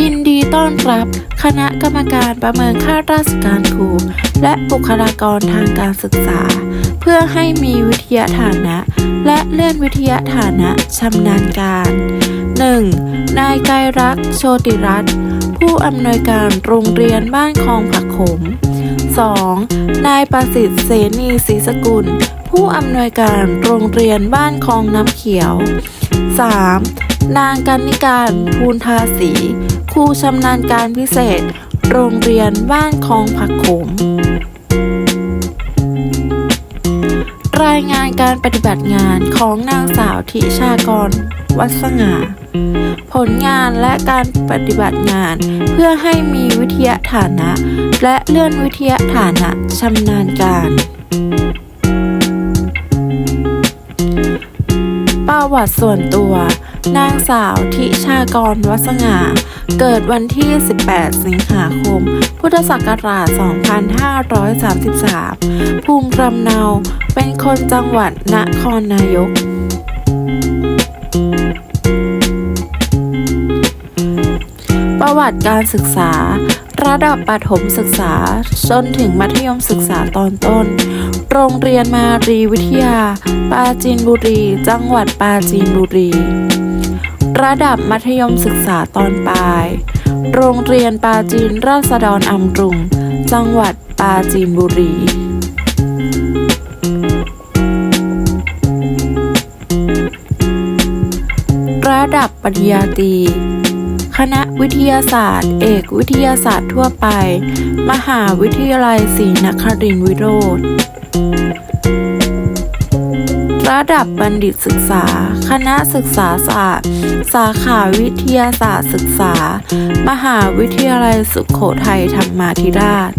ยินดีต้อนรับ คณะกรรมการประเมินค่าราชการครู และบุคลากรทางการศึกษา เพื่อให้มีวิทยาฐานะ และเลื่อนวิทยาฐานะชำนาญการ 1. นายไกรรักโชติรัตน์ผู้อำนวยการโรงเรียนบ้านคลองผักขม 2. นายประสิทธิ์เสนีศรีสกุล ผู้อำนวยการโรงเรียนบ้านคลองน้ำเขียว 3. นางกันนิการภูนทาสีครูชำนาญการพิเศษ โรงเรียนบ้านคลองผักขม รายงานการปฏิบัติงานของนางสาวทิชากร วัดสง่า ผลงานและการปฏิบัติงานเพื่อให้มีวิทยาฐานะ และเลื่อนวิทยาฐานะชำนาญการประวัติส่วนตัว นางสาวทิชากรวัสง่า เกิดวันที่ 18 สิงหาคม พุทธศักราช 2533 ภูมิลำเนา เป็นคนจังหวัดนครนายก ประวัติการศึกษา ระดับประถมศึกษา จนถึงมัธยมศึกษาตอนต้น โรงเรียนมารีวิทยาปราจีนบุรี จังหวัดปราจีนบุรี ระดับมัธยมศึกษาตอนปลาย โรงเรียนปาจีนราษฎรอำรุง จังหวัดปาจีนบุรีระดับปริญญาตรี คณะวิทยาศาสตร์ เอกวิทยาศาสตร์ทั่วไป มหาวิทยาลัยศรีนครินทรวิโรธ ระดับบัณฑิตศึกษา คณะศึกษาศาสตร์ สาขาวิทยาศาสตร์ศึกษา มหาวิทยาลัยสุขโขทัยธรรมาธิราช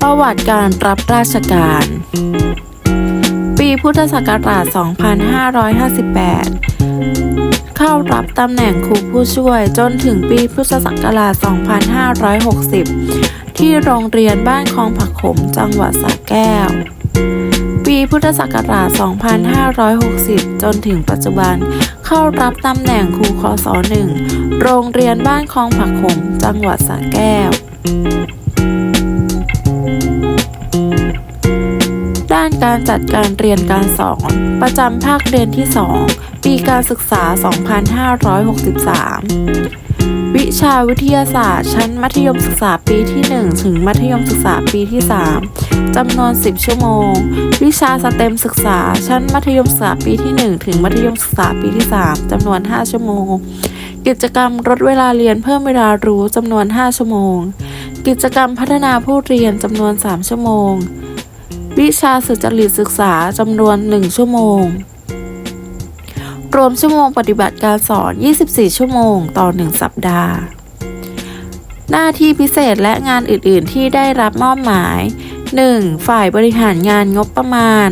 ประวัติการรับราชการ ปีพุทธศักราช 2558 เข้ารับตำแหน่งครูผู้ช่วยจนถึงปีพุทธศักราช 2560 ที่โรงเรียนบ้านคลองผักขมจังหวัดสระแก้ว ปีพุทธศักราช 2560 จนถึงปัจจุบัน เข้ารับตำแหน่งครูคศ1โรงเรียนบ้านคลองผักขมจังหวัดสระแก้ว ด้านการจัดการเรียนการสอน ประจำภาคเรียนที่ 2 ปีการศึกษา 2563 วิชาวิทยาศาสตร์ ชั้นมัธยมศึกษาปีที่ 1 ถึงมัธยมศึกษาปีที่ 3 จำนวน 10 ชั่วโมง วิชาสเต็มศึกษา ชั้นมัธยมศึกษาปีที่ 1 ถึงมัธยมศึกษาปีที่ 3 จำนวน 5 ชั่วโมง กิจกรรมลดเวลาเรียนเพิ่มเวลารู้จำนวน 5 ชั่วโมง กิจกรรมพัฒนาผู้เรียนจำนวน 3 ชั่วโมง วิชาสุจริตศึกษาจำนวน 1 ชั่วโมง รวมชั่วโมงปฏิบัติการสอน 24 ชั่วโมงต่อ 1 สัปดาห์ หน้าที่พิเศษและงานอื่น ๆ ที่ได้รับมอบหมาย 1. ฝ่ายบริหารงานงบประมาณ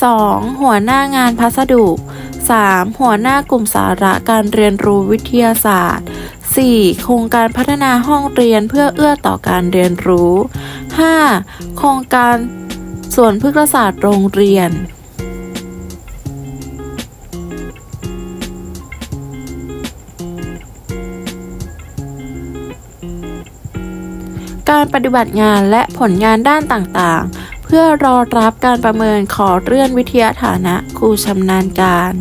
2. หัวหน้างานพัสดุ 3. หัวหน้ากลุ่มสาระการเรียนรู้วิทยาศาสตร์ 4. โครงการพัฒนาห้องเรียนเพื่อเอื้อต่อการเรียนรู้ 5. โครงการส่วนพฤกษศาสตร์โรงเรียน การปฏิบัติงานและผลงานด้านต่างๆ เพื่อรอรับการประเมินขอเลื่อนวิทยาฐานะครูชำนาญการ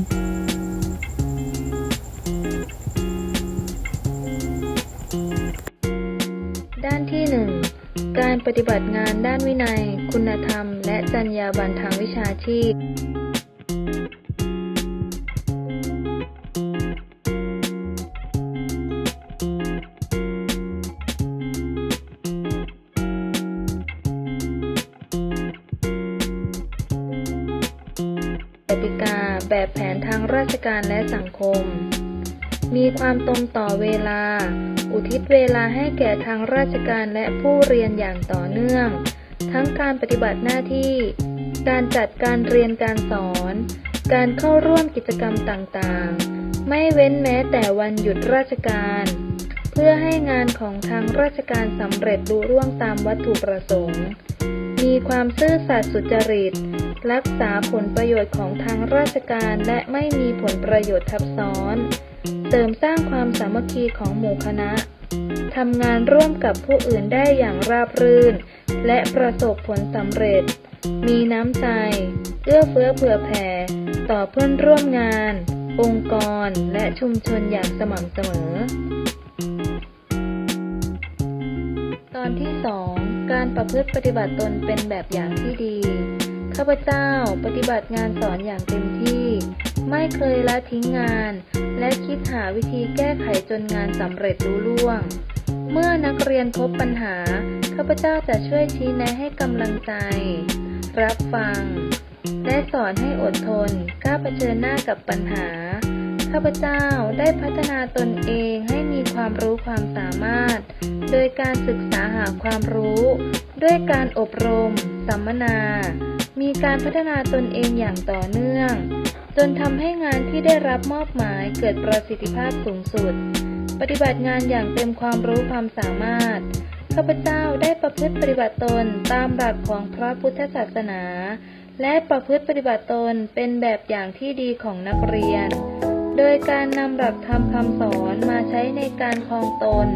ด้านที่ 1 การปฏิบัติงานด้านวินัย คุณธรรม และจรรยาบรรณทางวิชาชีพ แบบแผนทางราชการและสังคม มีความตรงต่อเวลา อุทิศเวลาให้แก่ทางราชการและผู้เรียนอย่างต่อเนื่อง ทั้งการปฏิบัติหน้าที่ การจัดการเรียนการสอน การเข้าร่วมกิจกรรมต่างๆ ไม่เว้นแม้แต่วันหยุดราชการ เพื่อให้งานของทางราชการสำเร็จลุล่วงตามวัตถุประสงค์ มีความซื่อสัตย์สุจริต รักษาผลประโยชน์ของทางราชการและไม่มีผลประโยชน์ทับซ้อน เสริมสร้างความสามัคคีของหมู่คณะทำงานร่วมกับผู้อื่นได้อย่างราบรื่น และประสบผลสำเร็จ มีน้ำใจ เอื้อเฟื้อเผื่อแผ่ ต่อเพื่อนร่วมงาน องค์กร และชุมชนอย่างสม่ำเสมอ ตอนที่ 2 การประพฤติปฏิบัติตนเป็นแบบอย่างที่ดี ข้าพเจ้าปฏิบัติงานสอนอย่างเต็มที่ ไม่เคยละทิ้งงาน และคิดหาวิธีแก้ไขจนงานสำเร็จลุล่วง เมื่อนักเรียนพบปัญหา ข้าพเจ้าจะช่วยชี้แนะให้กำลังใจ รับฟัง และสอนให้อดทนกล้าเผชิญหน้ากับปัญหา ข้าพเจ้าได้พัฒนาตนเองให้มีความรู้ความสามารถ โดยการศึกษาหาความรู้ ด้วยการอบรม สัมมนา มีการพัฒนาตนเองอย่างต่อเนื่อง จนทำให้งานที่ได้รับมอบหมายเกิดประสิทธิภาพสูงสุด ปฏิบัติงานอย่างเต็มความรู้ความสามารถ ข้าพเจ้าได้ประพฤติปฏิบัติตนตามหลักของพระพุทธศาสนา และประพฤติปฏิบัติตนเป็นแบบอย่างที่ดีของนักเรียน โดยการนำหลักธรรมคำสอนมาใช้ในการคลองตน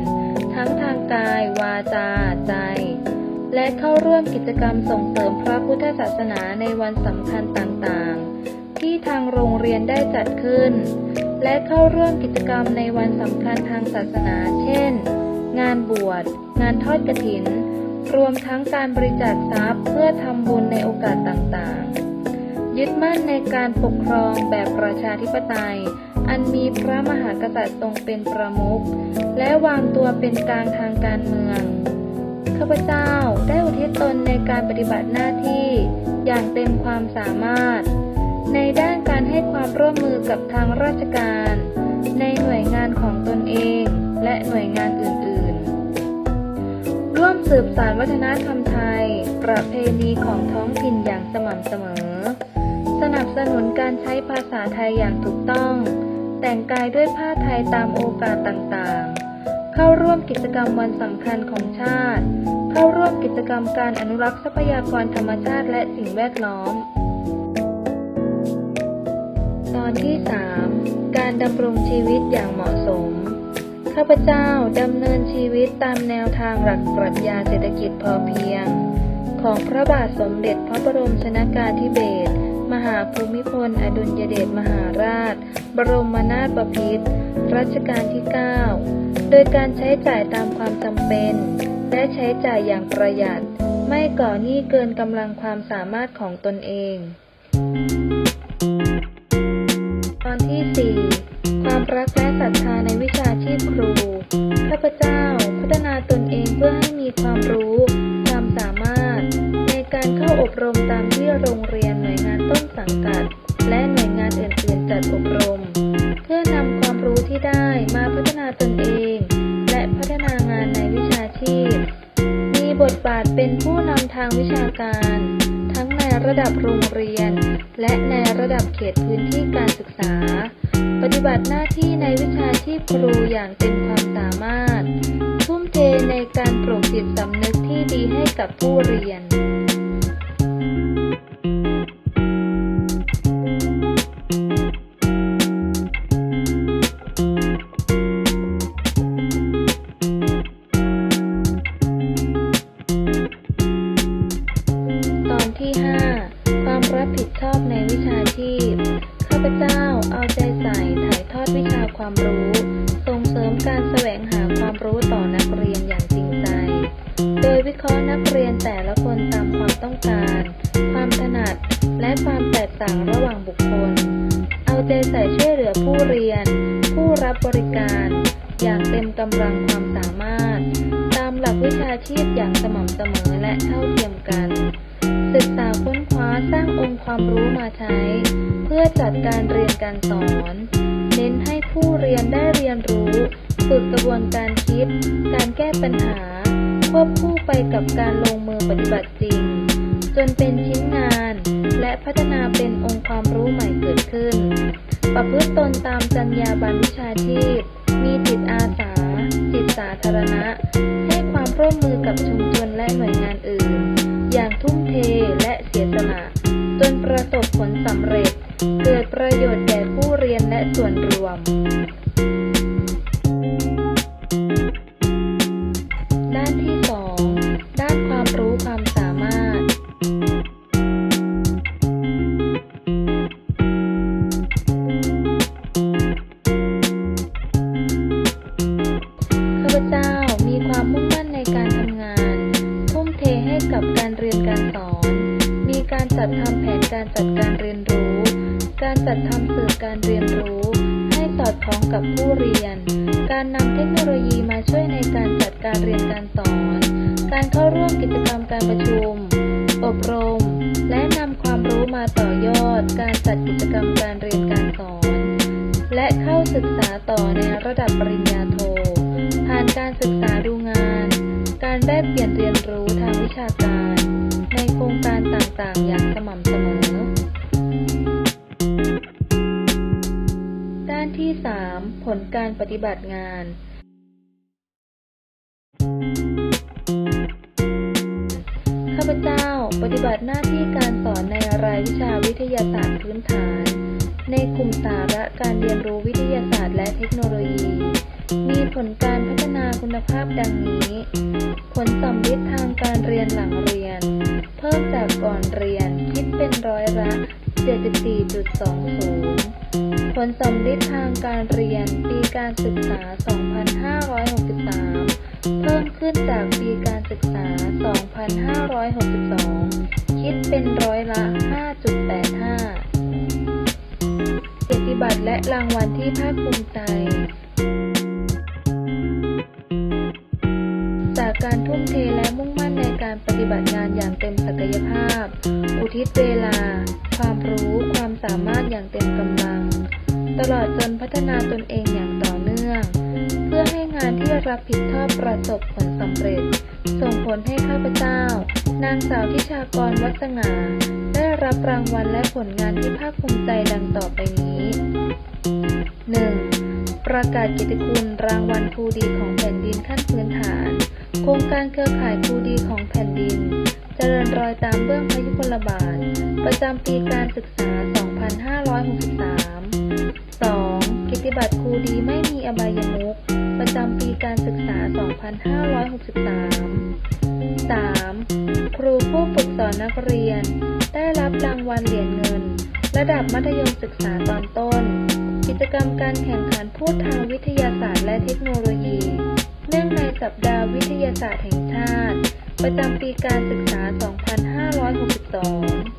ทั้งทางกายวาจาใจ และเข้าร่วมกิจกรรมส่งเสริมพระพุทธศาสนาในวันสำคัญต่างๆ ที่ทางโรงเรียนได้จัดขึ้น และเข้าร่วมกิจกรรมในวันสำคัญทางศาสนา เช่น งานบวช งานทอดกฐิน รวมทั้งการบริจาคทรัพย์เพื่อทำบุญในโอกาสต่างๆ ยึดมั่นในการปกครองแบบประชาธิปไตย อันมีพระมหากษัตริย์ทรงเป็นประมุข และวางตัวเป็นกลางทางการเมือง ข้าพเจ้าได้อุทิศตนในการปฏิบัติหน้าที่อย่างเต็มความสามารถ ในด้านการให้ความร่วมมือกับทางราชการ ในหน่วยงานของตนเองและหน่วยงานอื่นๆ ร่วมสืบสานวัฒนธรรมไทย ประเพณีของท้องถิ่นอย่างสม่ำเสมอ สนับสนุนการใช้ภาษาไทยอย่างถูกต้อง แต่งกายด้วยผ้าไทยตามโอกาสต่างๆ เข้าร่วมกิจกรรมวันสำคัญของชาติ ร่วมกิจกรรมการอนุรักษ์ทรัพยากรธรรมชาติและสิ่งแวดล้อม ตอนที่ 3 การดำรงชีวิตอย่างเหมาะสม ข้าพเจ้าดำเนินชีวิตตามแนวทางหลักปรัชญาเศรษฐกิจพอเพียง ของพระบาทสมเด็จพระบรมชนากาธิเบศรมหาภูมิพล อดุลยเดชมหาราช บรมนาถบพิตรรัชกาลที่ 9 โดยการใช้จ่ายตามความจำเป็น และใช้จ่ายอย่างประหยัด ไม่ก่อหนี้เกินกำลังความสามารถของตนเอง ตอนที่ 4 ความรักและศรัทธาในวิชาชีพครู ข้าพเจ้าพัฒนาตนเองเพื่อให้มีความรู้ ความสามารถ ในการเข้าอบรมตามที่โรงเรียนหน่วยงานต้นสังกัด และหน่วยงานอื่นๆจัดอบรม เพื่อนำความรู้ที่ได้มาพัฒนาตนเอง ชีพ มีบทบาทเป็นผู้นำทางวิชาการ ทั้งในระดับโรงเรียน และในระดับเขตพื้นที่การศึกษา ปฏิบัติหน้าที่ในวิชาชีพครูอย่างเต็มความสามารถ ทุ่มเทในการปลูกจิตสำนึกที่ดีให้กับผู้เรียน เอาใจใส่ถ่ายทอดวิชาความรู้ ส่งเสริมการแสวงหาความรู้ต่อนักเรียนอย่างจริงใจ โดยวิเคราะห์นักเรียนแต่ละคนตามความต้องการ ความถนัด และความแตกต่างระหว่างบุคคล เอาใจใส่ช่วยเหลือผู้เรียน ผู้รับบริการ อย่างเต็มกำลังความสามารถ ตามหลักวิชาชีพอย่างสม่ำเสมอและเท่าเทียมกัน ศึกษาค้นคว้าสร้างองค์ความรู้มาใช้ เพื่อจัดการเรียน การสอน เน้นให้ผู้เรียนได้เรียนรู้ ฝึกกระบวนการคิด การแก้ปัญหา ควบคู่ไปกับการลงมือปฏิบัติจริง จนเป็นชิ้นงาน และพัฒนาเป็นองค์ความรู้ใหม่เกิดขึ้น ประพฤติตนตามจรรยาบรรณวิชาชีพ มีจิตอาสา จิตสาธารณะ ให้ความร่วมมือกับชุมชนและหน่วยงาน ส่วนรวม การประชุม อบรม และนำความรู้มาต่อยอดการจัดกิจกรรมการเรียนการสอน และเข้าศึกษาต่อในระดับปริญญาโท ผ่านการศึกษาดูงาน การแลกเปลี่ยนเรียนรู้ทางวิชาการ ในโครงการต่างๆ อย่างสม่ำเสมอ ด้านที่ 3 ผลการปฏิบัติงาน พเจ้าปฏิบัติหน้าที่การสอนในรายวิชาวิทยาศาสตร์พื้นฐาน ในกลุ่มสาระการเรียนรู้วิทยาศาสตร์และเทคโนโลยี มีผลการพัฒนาคุณภาพดังนี้ ผลสำลิดทางการเรียนหลังเรียน เพิ่มจากก่อนเรียนคิดเป็นร้อยละ74.20 ผลสำลิดทางการเรียนปีการศึกษา 2563 เพิ่มขึ้นจากปีการศึกษา 2562 คิดเป็นร้อยละ 5.85 เกียรติบัตรและรางวัลที่ภาคภูมิใจ จากการทุ่มเทและมุ่งมั่นในการปฏิบัติงานอย่างเต็มศักยภาพ อุทิศเวลา ความรู้ความสามารถอย่างเต็มกำลัง ตลอดจนพัฒนาตนเองอย่างต่อเนื่อง พื่อให้งานที่รับผิดชอบประสบผลสำเร็จ ส่งผลให้ข้าพเจ้า นางสาวทิชากรวัฒงาได้รับรางวัลและผลงานที่ภาคภูมิใจดังต่อไปนี้ 1. ประกาศเกิยรติคุณรางวัลครูดีของแผ่นดินขั้นพื้นฐาน โครงการเครือข่ายครูดีของแผ่นดิน เจริญรอยตามเบื้องพระยุคลบาท ประจำปีการศึกษา 2563 2. กิตติบัตรครูดีไม่มีอบายมุข ประจำปีการศึกษา 2563 3. ครูผู้ฝึกสอนนักเรียน ได้รับรางวัลเหรียญเงิน ระดับมัธยมศึกษาตอนต้น กิจกรรมการแข่งขันพูดทางวิทยาศาสตร์และเทคโนโลยี เนื่องในสัปดาห์วิทยาศาสตร์แห่งชาติ ประจำปีการศึกษา 2562